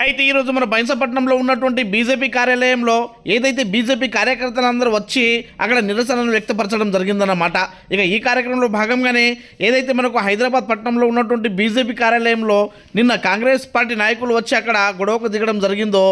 అయితే ఈరోజు మన బైంసపట్నంలో ఉన్నటువంటి బీజేపీ కార్యాలయంలో ఏదైతే బీజేపీ కార్యకర్తలందరూ వచ్చి అక్కడ నిరసనను వ్యక్తపరచడం జరిగిందన్నమాట. ఇక ఈ కార్యక్రమంలో భాగంగానే ఏదైతే మనకు హైదరాబాద్ పట్టణంలో ఉన్నటువంటి బీజేపీ కార్యాలయంలో నిన్న కాంగ్రెస్ పార్టీ నాయకులు వచ్చి అక్కడ గొడవకు దిగడం జరిగిందో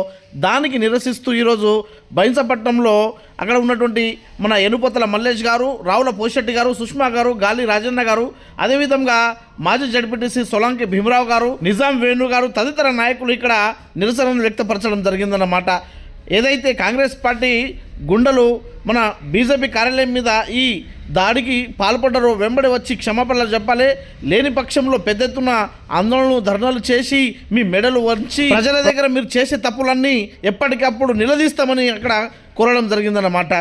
దానికి నిరసిస్తూ ఈరోజు బైంసపట్నంలో అక్కడ ఉన్నటువంటి మన ఎనుపతల మల్లేష్ గారు రావుల పోషెట్టి గారు సుష్మా గారు గాలి రాజన్న గారు అదేవిధంగా మాజీ జడ్పీటీసీ సొలంకి భీమరావు గారు నిజాం వేణు గారు తదితర నాయకులు ఇక్కడ నిరసనను వ్యక్తపరచడం జరిగిందన్నమాట. ఏదైతే కాంగ్రెస్ పార్టీ గుండెలు మన బీజేపీ కార్యాలయం మీద ఈ దాడికి పాల్పడ్డారో వెంబడి వచ్చి క్షమాపణలు చెప్పాలి. లేని పక్షంలో పెద్ద ఎత్తున ఆందోళనలు ధర్నాలు చేసి మీ మెడలు వంచి ప్రజల దగ్గర మీరు చేసే తప్పులన్నీ ఎప్పటికప్పుడు నిలదీస్తామని అక్కడ కోరడం జరిగిందన్నమాట.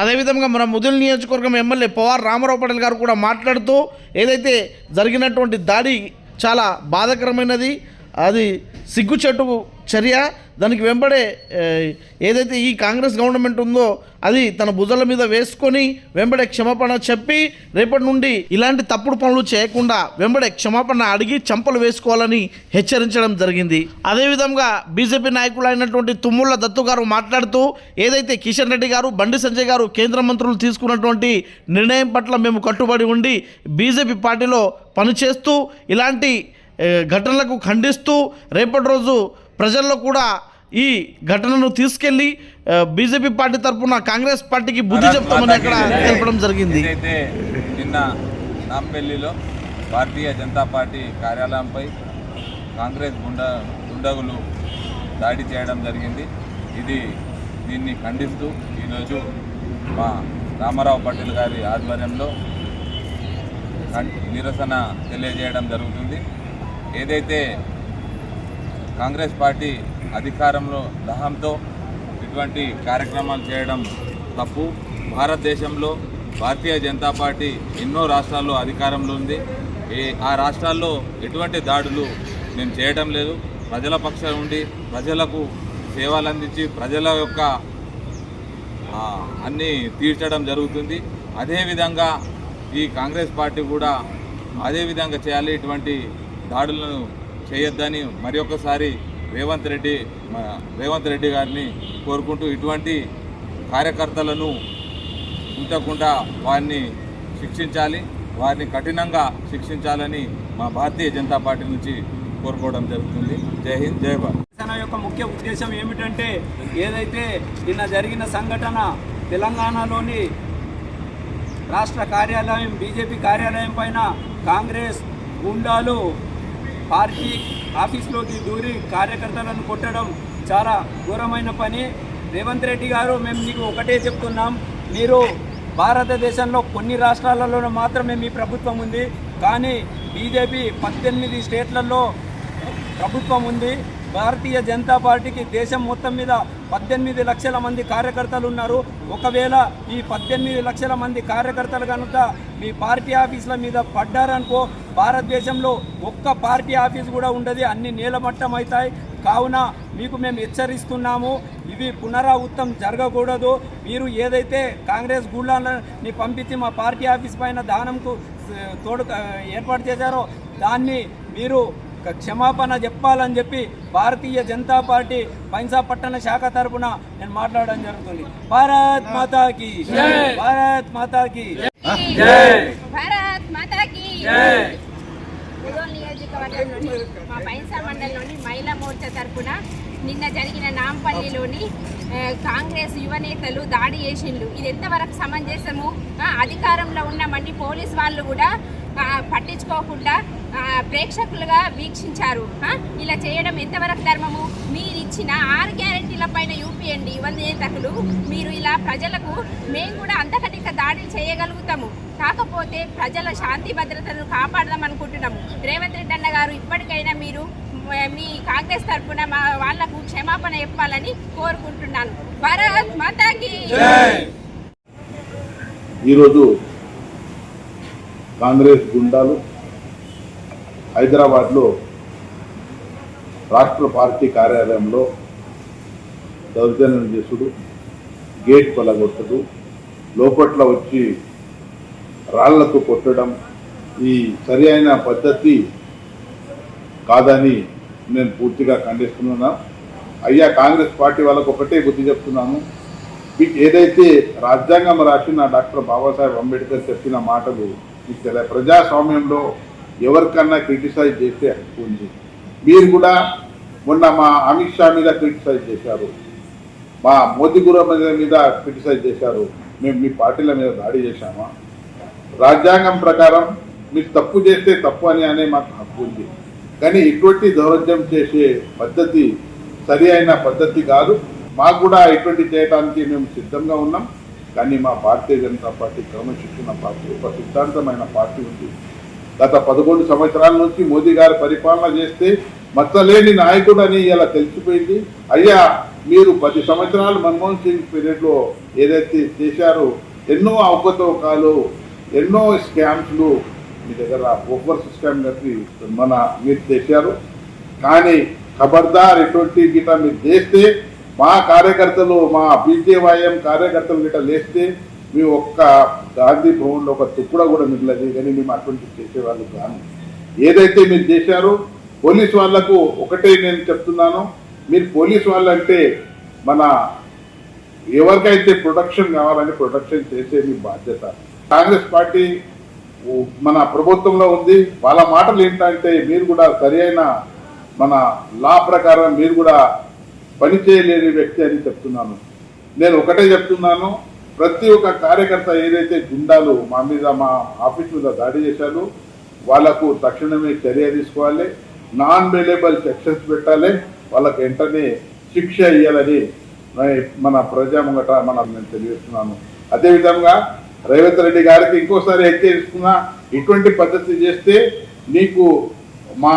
అదేవిధంగా మన ముదిల్ నియోజకవర్గం ఎమ్మెల్యే పవార్ రామారావు పటేల్ గారు కూడా మాట్లాడుతూ ఏదైతే జరిగినటువంటి దాడి చాలా బాధాకరమైనది అది సిగ్గుచెట్టు చర్య దానికి వెంబడే ఏదైతే ఈ కాంగ్రెస్ గవర్నమెంట్ ఉందో అది తన భుజాల మీద వేసుకొని వెంబడే క్షమాపణ చెప్పి రేపటి నుండి ఇలాంటి తప్పుడు పనులు చేయకుండా వెంబడే క్షమాపణ అడిగి చంపలు వేసుకోవాలని హెచ్చరించడం జరిగింది. అదేవిధంగా బీజేపీ నాయకులు అయినటువంటి తుమ్ముళ్ళ దత్తు గారు మాట్లాడుతూ ఏదైతే కిషన్ రెడ్డి గారు బండి సంజయ్ గారు కేంద్ర మంత్రులు తీసుకున్నటువంటి నిర్ణయం పట్ల మేము కట్టుబడి ఉండి బీజేపీ పార్టీలో పనిచేస్తూ ఇలాంటి ఘటనలకు ఖండిస్తూ రేపటి రోజు ప్రజల్లో కూడా ఈ ఘటనను తీసుకెళ్ళి బీజేపీ పార్టీ తరఫున కాంగ్రెస్ పార్టీకి బుద్ధి చెప్తామని అక్కడ తెలపడం జరిగింది. నిన్న నాంపల్లిలో భారతీయ జనతా పార్టీ కార్యాలయంపై కాంగ్రెస్ గుండ దుండగులు దాడి చేయడం జరిగింది. ఇది దీన్ని ఖండిస్తూ ఈరోజు మా రామారావు పటేల్ గారి ఆధ్వర్యంలో నిరసన తెలియజేయడం జరుగుతుంది. ఏదైతే కాంగ్రెస్ పార్టీ అధికారంలో దహంతో ఇటువంటి కార్యక్రమాలు చేయడం తప్పు. భారతదేశంలో భారతీయ జనతా పార్టీ ఎన్నో రాష్ట్రాల్లో అధికారంలో ఉంది. ఏ ఆ రాష్ట్రాల్లో ఎటువంటి దాడులు మేము చేయడం లేదు. ప్రజల పక్షం ఉండి ప్రజలకు సేవలు అందించి ప్రజల యొక్క అన్నీ తీర్చడం జరుగుతుంది. అదేవిధంగా ఈ కాంగ్రెస్ పార్టీ కూడా అదేవిధంగా చేయాలి. ఇటువంటి దాడులను చేయొద్దని మరి ఒకసారి రేవంత్ రెడ్డి రేవంత్ రెడ్డి గారిని కోరుకుంటూ ఇటువంటి కార్యకర్తలను ఉంచకుండా వారిని శిక్షించాలి వారిని కఠినంగా శిక్షించాలని మా భారతీయ జనతా పార్టీ నుంచి కోరుకోవడం జరుగుతుంది. జై హింద్ జై భారత్. యొక్క ముఖ్య ఉద్దేశం ఏమిటంటే ఏదైతే నిన్న జరిగిన సంఘటన తెలంగాణలోని రాష్ట్ర కార్యాలయం బీజేపీ కార్యాలయం పైన కాంగ్రెస్ గుండాలు పార్టీ ఆఫీస్లోకి దూరి కార్యకర్తలను కొట్టడం చాలా ఘోరమైన పని. రేవంత్ రెడ్డి గారు మేము మీకు ఒకటే చెప్తున్నాం. మీరు భారతదేశంలో కొన్ని రాష్ట్రాలలో మాత్రమే మీ ప్రభుత్వం ఉంది. కానీ బీజేపీ పద్దెనిమిది స్టేట్లలో ప్రభుత్వం ఉంది. భారతీయ జనతా పార్టీకి దేశం మొత్తం మీద పద్దెనిమిది లక్షల మంది కార్యకర్తలు ఉన్నారు. ఒకవేళ ఈ పద్దెనిమిది లక్షల మంది కార్యకర్తలు కనుక మీ పార్టీ ఆఫీసుల మీద పడ్డారనుకో భారతదేశంలో ఒక్క పార్టీ ఆఫీస్ కూడా ఉండదు. అన్ని నీలమట్టం అవుతాయి కావున మీకు మేము హెచ్చరిస్తున్నాము. ఇవి పునరావృత్తం జరగకూడదు. మీరు ఏదైతే కాంగ్రెస్ గుళ్ళని పంపించి మా పార్టీ ఆఫీస్ పైన దానంకు తోడు ఏర్పాటు చేశారో దాన్ని మీరు క్షమాపణ చెప్పాలని చెప్పి భారతీయ జనతా పార్టీ పైన్సా పట్టణ శాఖ తరపున నేను మాట్లాడడం జరుగుతుంది. భారత్ మాతాకి భారత్ మాతాకి భారత్ మాతాకి ముదోల్ నియోజకవర్గంలోని మా పైసా మండలంలోని మహిళా మోర్చా తరపున నిన్న జరిగిన నాంపల్లిలోని కాంగ్రెస్ యువనేతలు దాడి చేసిండ్రు ఇది ఎంతవరకు సమంజసము? అధికారంలో ఉన్నామండి పోలీస్ వాళ్ళు కూడా పట్టించుకోకుండా ప్రేక్షకులుగా వీక్షించారు. ఇలా చేయడం ఎంతవరకు ధర్మము? మీరు ఇచ్చిన ఆరు గ్యారెంటీల పైన యూపీఎండి యువ నేతలు మీరు ఇలా ప్రజలకు మేము కూడా అంతకటిక దాడులు చేయగలుగుతాము. కాకపోతే ప్రజల శాంతి భద్రతను కాపాడదాం అనుకుంటున్నాము. రేవంత్ రెడ్డి అన్న గారు ఇప్పటికైనా మీరు మీ కాంగ్రెస్ తరఫున మా వాళ్ళకు క్షమాపణ చెప్పాలని కోరుకుంటున్నాను. భారత్ మాతాకి! ఈరోజు కాంగ్రెస్ గుండాలు హైదరాబాద్లో రాష్ట్ర పార్టీ కార్యాలయంలో దౌర్జన్యం చేసుడు గేట్ పలగొట్టడు లోపట్ల వచ్చి రాళ్ళతో కొట్టడం ఈ సరి అయిన పద్ధతి కాదని నేను పూర్తిగా ఖండిస్తున్నాను? అయ్యా కాంగ్రెస్ పార్టీ వాళ్ళకు ఒకటే బుద్ధి చెప్తున్నాను. మీకు ఏదైతే రాజ్యాంగం రాసిన డాక్టర్ బాబాసాహెబ్ అంబేద్కర్ చెప్పిన మాటలు మీకు తెలియ ప్రజాస్వామ్యంలో ఎవరికన్నా క్రిటిసైజ్ చేసే హక్కు ఉంది. మీరు కూడా మొన్న మా అమిత్ షా మీద క్రిటిసైజ్ చేశారు. మా మోదీ గురు మీద క్రిటిసైజ్ చేశారు. మేము మీ పార్టీల మీద దాడి చేశామా? రాజ్యాంగం ప్రకారం మీరు తప్పు చేస్తే తప్పు అని అనే మాకు హక్కు ఉంది. కానీ ఇటువంటి దౌర్జం చేసే పద్ధతి సరి అయిన పద్ధతి కాదు. మాకు కూడా ఇటువంటి చేయడానికి మేము సిద్ధంగా ఉన్నాం. కానీ మా భారతీయ జనతా పార్టీ క్రమశిక్షణ పార్టీ ఒక సిద్ధాంతమైన పార్టీ ఉంది. గత పదకొండు సంవత్సరాల నుంచి మోదీ గారు పరిపాలన చేస్తే మచ్చలేని నాయకుడు అని ఇలా తెలిసిపోయింది. అయ్యా మీరు పది సంవత్సరాలు మన్మోహన్ సింగ్ పీరియడ్లో ఏదైతే చేశారో ఎన్నో అవకతవకాలు ఎన్నో స్కామ్స్లు మీ దగ్గర ఓపర్ సిస్టమ్ కట్టి మన మీరు చేశారు కానీ ఖబర్దార్ ఎటువంటి గిట మీరు చేస్తే మా కార్యకర్తలు మా బీజేవైఎం కార్యకర్తలు గిట లేస్తే మీ ఒక్క గాంధీ భవన్లో ఒక తుక్కుడ కూడా మిగలదు. కానీ మేము అటువంటి చేసేవాళ్ళు కాను ఏదైతే మీరు చేశారో పోలీస్ వాళ్ళకు ఒకటే నేను చెప్తున్నాను. మీరు పోలీస్ వాళ్ళంటే మన ఎవరికైతే ప్రొటెక్షన్ కావాలని ప్రొటెక్షన్ చేసే మీ బాధ్యత. కాంగ్రెస్ పార్టీ మన ప్రభుత్వంలో ఉంది. వాళ్ళ మాటలు ఏంటంటే మీరు కూడా సరి అయిన మన లా ప్రకారం మీరు కూడా పని చేయలేని వ్యక్తి అని చెప్తున్నాను. నేను ఒకటే చెప్తున్నాను. ప్రతి ఒక్క కార్యకర్త ఏదైతే గుండాలు మా మీద మా ఆఫీస్ మీద దాడి చేశారో వాళ్ళకు తక్షణమే చర్య తీసుకోవాలి. నాన్ అవైలబుల్ సెక్షన్స్ పెట్టాలి. వాళ్ళకి వెంటనే శిక్ష ఇవ్వాలని మన ప్రజా ముంగట మనం నేను తెలియజేస్తున్నాను. అదేవిధంగా రేవంత్ రెడ్డి గారికి ఇంకోసారి హెచ్చరిస్తున్నా ఇటువంటి పద్ధతి చేస్తే నీకు మా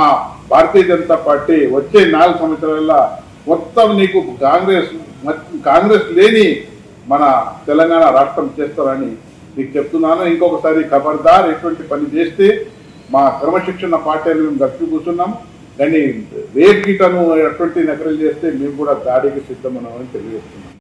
భారతీయ జనతా పార్టీ వచ్చే నాలుగు సంవత్సరాల మొత్తం నీకు కాంగ్రెస్ కాంగ్రెస్ లేని మన తెలంగాణ రాష్ట్రం చేస్తారని నీకు చెప్తున్నాను. ఇంకొకసారి ఖబర్దార్ ఎటువంటి పని చేస్తే మా క్రమశిక్షణ పార్టీలు మేము గట్టి కూర్చున్నాం. కానీ రేపు గిటను అటువంటి నకలు చేస్తే మేము కూడా దాడికి సిద్ధమన్నామని తెలియజేస్తున్నాం.